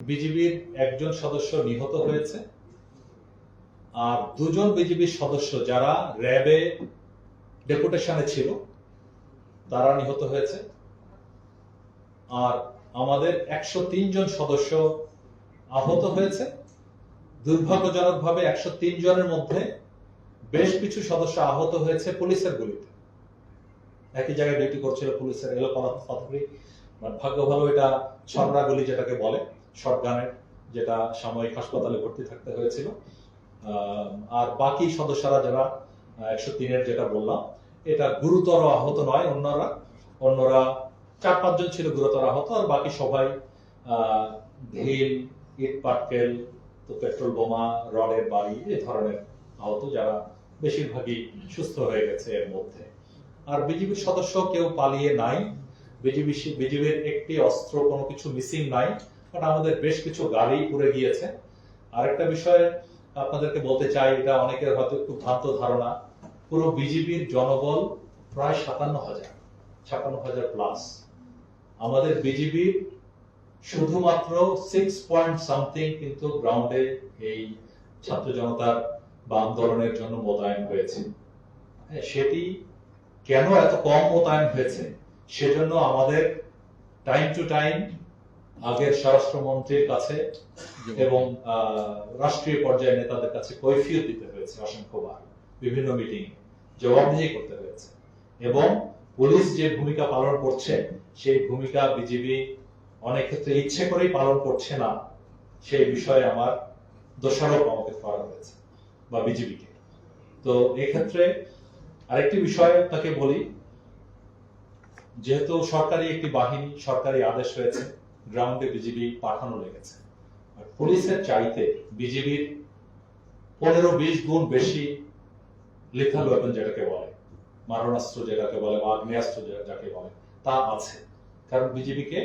বিজিবির একজন সদস্য নিহত হয়েছে আর দুজন বিজিবির সদস্য যারা র্যাবে ডেপুটেশনে ছিল, তারা নিহত হয়েছে। আর আমাদের একশো জন সদস্য আহত হয়েছে। দুর্ভাগ্যজনকভাবে একশো তিন জনের মধ্যে বেশ কিছু সদস্য আহত হয়েছে পুলিশের গুলিতে। একই জায়গায় ডিউটি করছিল পুলিশের এলো পাথরি ভাগ্য ভালো এটা ছড়রা গুলি যেটাকে বলে। শটগানের যেটা সাময়িক হাসপাতালে ভর্তি থাকতে হয়েছিল। আর বাকি সদস্যরা যারা একশো তিনের যেটা বললাম, এটা গুরুতর আহত নয়, অন্যরা অন্যরা চার পাঁচজন ছিল গুরুতর আহত, আর বাকি সবাই ঢিল, ইট পাটকেল, তো পেট্রোল বোমা, রডের বাড়ি এই ধরনের আহত যারা বেশিরভাগই সুস্থ হয়ে গেছে এর মধ্যে। আর বিজেপির সদস্য কেউ পালিয়ে নাই। বিজেপি বিজেপির একটি অস্ত্র কোনো কিছু মিসিং নাই। বাট আমাদের বেশ কিছু গাড়ি পুড়ে গিয়েছে। আরেকটা বিষয় আপনাদেরকে বলতে চাই এটা অনেকের হয়তো একটু ভ্রান্ত ধারণা। পুরো বিজেপির জনবল প্রায় সাতান্ন হাজার ছাপ্পান্ন হাজার প্লাস আমাদের বিজেপির শুধুমাত্র সিক্স পয়েন্ট সামথিং কিন্তু গ্রাউন্ডে এই ছাত্র জনতার বা আন্দোলনের জন্য মোতায়েন হয়েছে। হ্যাঁ, সেটি কেন এত কম মোতায়েন হয়েছে? সেজন্য আমাদের টাইম টু টাইম আগের স্বরাষ্ট্রমন্ত্রীর কাছে এবং রাষ্ট্রীয় পর্যায়ে নেতাদের কাছে কৈফিয়ত দিতে হয়েছে অসংখ্যবার। বিভিন্ন মিটিং জবাবদিহি করতে হয়েছে। এবং পুলিশ যে ভূমিকা পালন করছে, সেই ভূমিকা বিজেপি অনেক ক্ষেত্রে ইচ্ছে করেই পালন করছে না, সেই বিষয়ে আমার দোষারোপ আমাকে করা হয়েছে, বা বিজেপিকে তো এক্ষেত্রে আরেকটি বিষয় তাকে বলি, যেহেতু সরকারি একটি বাহিনী, সরকারি আদেশ হয়েছে গ্রাউন্ডে বিজিবি পাঠানো লেগেছে। পুলিশের চাইতে বিজিবির পনেরো বিশ গুণ বেশি লিথাল ওয়েপন যেটাকে বলে, মারণাস্ত্র যেটাকে বলে বা আগ্নেয়াস্ত্র যাকে বলে, তা আছে। কারণ বিজিবিকে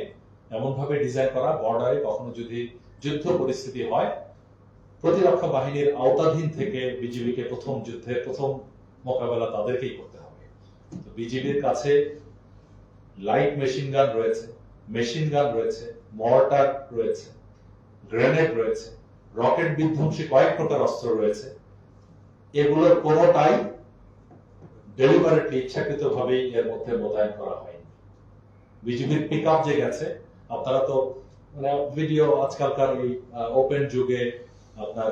এমন ভাবে ডিজাইন করা বর্ডারে কখনো যদি যুদ্ধ পরিস্থিতি হয়, প্রতিরক্ষা বাহিনীর আওতাধীন থেকে বিজিবিকে প্রথম যুদ্ধের প্রথম মোকাবেলা তাদেরকেই করতে হবে। তো বিজিবির কাছে লাইট মেশিন গান রয়েছে। মেশিন গান রয়েছে, মর্টার রয়েছে, গ্রেনেড রয়েছে, রকেট বিধ্বংসী কয়েক প্রকার অস্ত্র রয়েছে। এগুলোর কোনোটাই ডেলিভারেটলি ইচ্ছাকৃত ভাবেই এর মধ্যে মোতায়েন করা হয়নি। বিজিবির পিক আপ যে গেছে, আপনারা তো মানে ভিডিও আজকালকার এই ওপেন যুগে আপনার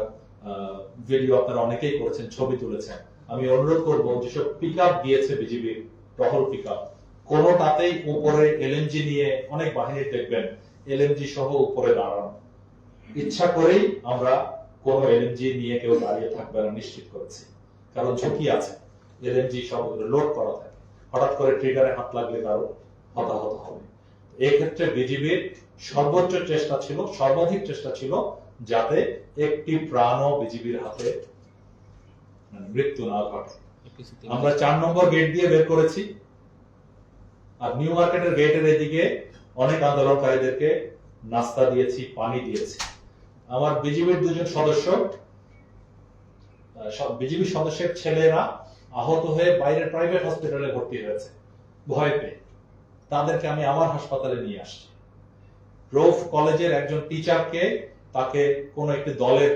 ভিডিও আপনারা অনেকেই করেছেন, ছবি তুলেছেন। আমি অনুরোধ করব, যেসব পিক আপ দিয়েছে বিজিবির টহল পিক আপ কোনোটাতেই উপরে এলএমজি নিয়ে অনেক বাহিনী দেখবেন এলএমজি সহ উপরে দাঁড়ানো। ইচ্ছা করেই আমরা কোন এলএমজি নিয়ে কেউ দাঁড়িয়ে থাকবে না নিশ্চিত করেছি। কারণ ঝুঁকি আছে এলএমজি সব লোড করা থাকে। হঠাৎ করে ট্রিগারে হাত লাগলে কারও হতাহত হবে। এক্ষেত্রে বিজিবির সর্বোচ্চ চেষ্টা ছিল সর্বাধিক চেষ্টা ছিল যাতে একটি প্রাণও বিজিবির হাতে মৃত্যু না ঘটে। আমরা চার নম্বর গেট দিয়ে বের করেছি। আর নিউ মার্কেটের গেটের এদিকে অনেক আন্দোলনকারীদেরকে নাস্তা দিয়েছি, পানি দিয়েছি। আমার বিজিবির দুজন সদস্য বিজিবি সদস্যের ছেলেরা আহত হয়ে বাইরের প্রাইভেট হসপিটালে ভর্তি হয়েছে। ভয় পেয়ে। তাদেরকে আমি আমার হাসপাতালে নিয়ে আসছি। রোফ কলেজের একজন টিচারকে তাকে কোন একটি দলের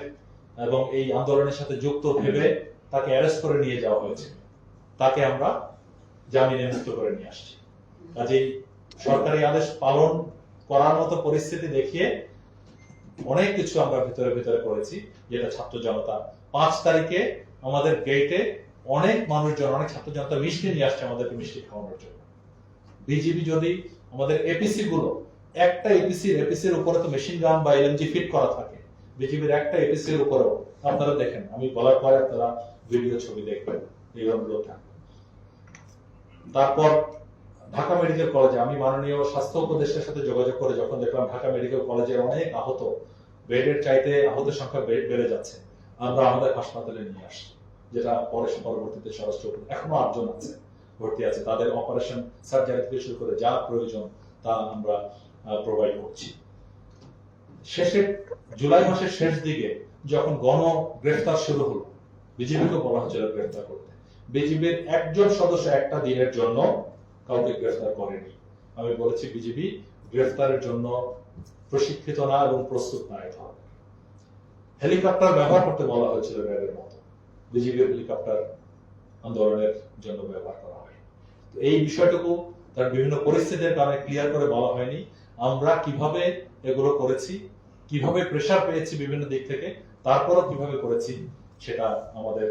এবং এই আন্দোলনের সাথে যুক্ত ভেবে তাকে অ্যারেস্ট করে নিয়ে যাওয়া হয়েছে। তাকে আমরা জামিনে মুক্ত করে নিয়ে আসছি। কাজেই সরকারি আদেশ পালন করার মতো পরিস্থিতি দেখিয়ে অনেক কিছু আমরা ভিতরে ভিতরে করেছি, যেটা ছাত্র জনতা। পাঁচ তারিখে আমাদের গেটে অনেক মানুষজন, অনেক ছাত্র জনতা মিষ্টি নিয়ে আসছে আমাদেরকে মিষ্টি খাওয়ানোর জন্য। বিজিবি যদি আমাদের এপিসি গুলো, একটা এপিসির এপিসির উপরে তো মেশিন গান বা এলএমজি ফিট করা থাকে। বিজিবির একটা এপিসির উপরেও, আপনারা দেখেন, আমি বলার পরে আপনারা ভিডিও ছবি দেখবেন এই অনুরোধ থাকবে। তারপর ঢাকা মেডিকেল কলেজে আমি মাননীয় স্বাস্থ্য উপদেষ্টার সাথে যোগাযোগ করে যখন দেখলাম ঢাকা মেডিকেল কলেজের অনেক আহত, বেডের চাইতে আহতের সংখ্যা বেড়ে যাচ্ছে, আমরা আমাদের হাসপাতালে নিয়ে আসছি, যেটা পরে পরবর্তীতে স্বরাষ্ট্র এখনও আটজন আছে, ভর্তি আছে, তাদের অপারেশন সার্জারি থেকে শুরু করে যা প্রয়োজন তা আমরা প্রোভাইড করছি। শেষে, জুলাই মাসের শেষ দিকে যখন গণ গ্রেফতার শুরু হলো, বিজেপিকে বলা হচ্ছিল গ্রেফতার করতে। বিজেপির একজন সদস্য একটা দিনের জন্য কাউকে গ্রেফতার করেনি। আমি বলেছি বিজেপি গ্রেফতারের জন্য প্রশিক্ষিত না এবং প্রস্তুত না এই ধরনের। হেলিকপ্টার ব্যবহার করতে বলা হয়েছিল র্যাবের মতো। বিজিবির হেলিকপ্টার আন্দোলনের জন্য ব্যবহার করা হয় তো এই বিষয়টুকু তার বিভিন্ন পরিস্থিতির কারণে ক্লিয়ার করে বলা হয়নি। আমরা কীভাবে এগুলো করেছি, কীভাবে প্রেসার পেয়েছি বিভিন্ন দিক থেকে, তারপরও কীভাবে করেছি, সেটা আমাদের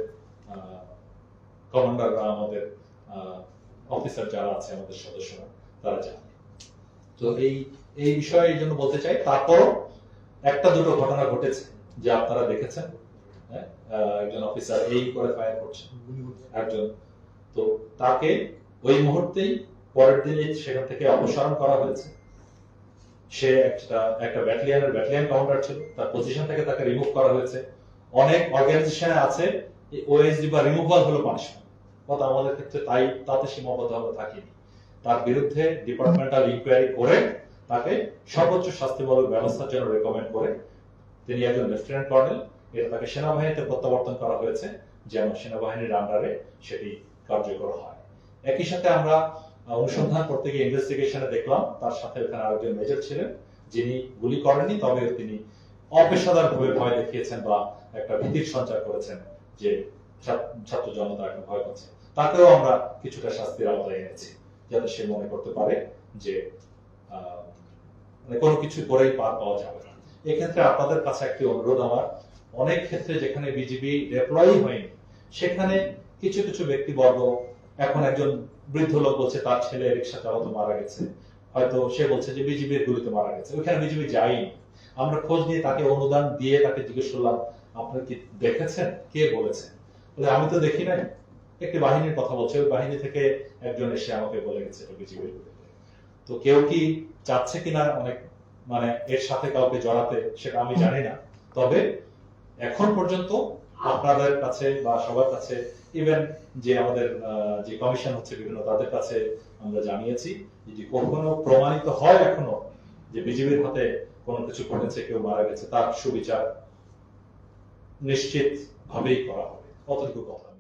কমান্ডাররা আমাদের অফিসার যারা আছে আমাদের সদস্যরা তারা জানে। তো এই এই বিষয়ে এই জন্য বলতে চাই তারপরও একটা দুটো ঘটনা ঘটেছে যে আপনারা দেখেছেন। হ্যাঁ? একজন অফিসার এই করে ফায়ার করছেন একজন। তো তাকে ওই মুহূর্তেই পরের দিনই সেখান থেকে অপসারণ করা হয়েছে। সে একটা একটা ব্যাটালিয়নের ব্যাটালিয়ন কমান্ডার ছিল তার পজিশন থেকে তাকে রিমুভ করা হয়েছে। অনেক অর্গানাইজেশনে আছে ওএসডি বা রিমুভাল হলো পানিশমেন্ট কত আমাদের ক্ষেত্রে তাই, তাতে সীমাবদ্ধ আমরা থাকিনি। তার বিরুদ্ধে ডিপার্টমেন্টাল ইনকোয়ারি করে তাকে সর্বোচ্চ শাস্তিমূলক ব্যবস্থার জন্য রেকমেন্ড করে তিনি একজন লেফটেন্যান্ট কর্নেল এটা তাকে সেনাবাহিনীতে প্রত্যাবর্তন করা হয়েছে, যেন সেনাবাহিনীর আন্ডারে সেটি কার্যকর হয়। একই সাথে আমরা অনুসন্ধান করতে গিয়ে ইনভেস্টিগেশনে দেখলাম, তার সাথে ওখানে আরেকজন মেজর ছিলেন, যিনি গুলি করেননি তবে তিনি অপেশাদার ভাবে ভয় দেখিয়েছেন বা একটা ভীতির সঞ্চার করেছেন যে ছাত্র- জনতা এখন ভয় পাচ্ছে। তাকেও আমরা কিছুটা শাস্তির আওতায় এনেছি, যাতে সে মনে করতে পারে যে মানে কোনো কিছু করেই পার পাওয়া যাবে না। এক্ষেত্রে আপনাদের কাছে একটি অনুরোধ আমার, অনেক ক্ষেত্রে যেখানে বিজিবি ডেপ্লয় হয়নি, সেখানে কিছু কিছু ব্যক্তিবর্গ, এখন একজন বৃদ্ধ লোক বলছে তার ছেলে রিক্সা চালাতে মারা গেছে, হয়তো সে বলছে যে বিজিবির গুলিতে মারা গেছে, ওইখানে বিজিবি যায়নি। আমরা খোঁজ নিয়ে তাকে অনুদান দিয়ে তাকে জিজ্ঞেস করলাম, আপনার কি দেখেছেন? কে বলেছেন বলে, আমি তো দেখি নাই। একটি বাহিনীর কথা বলছে, ওই বাহিনী থেকে একজন এসে আমাকে বলে গেছে তো কেউ কি চাচ্ছে কিনা অনেক মানে এর সাথে কাউকে জড়াতে, সেটা আমি জানি না। তবে এখন পর্যন্ত আপনাদের কাছে বা সবার কাছে ইভেন যে আমাদের যে কমিশন হচ্ছে বিভিন্ন, তাদের কাছে আমরা জানিয়েছি যদি কখনো প্রমাণিত হয় এখনও যে বিজেপির হাতে কোনো কিছু ঘটেছে, কেউ মারা গেছে, তার সুবিচার নিশ্চিত ভাবেই করা হবে। কতটুকু কথা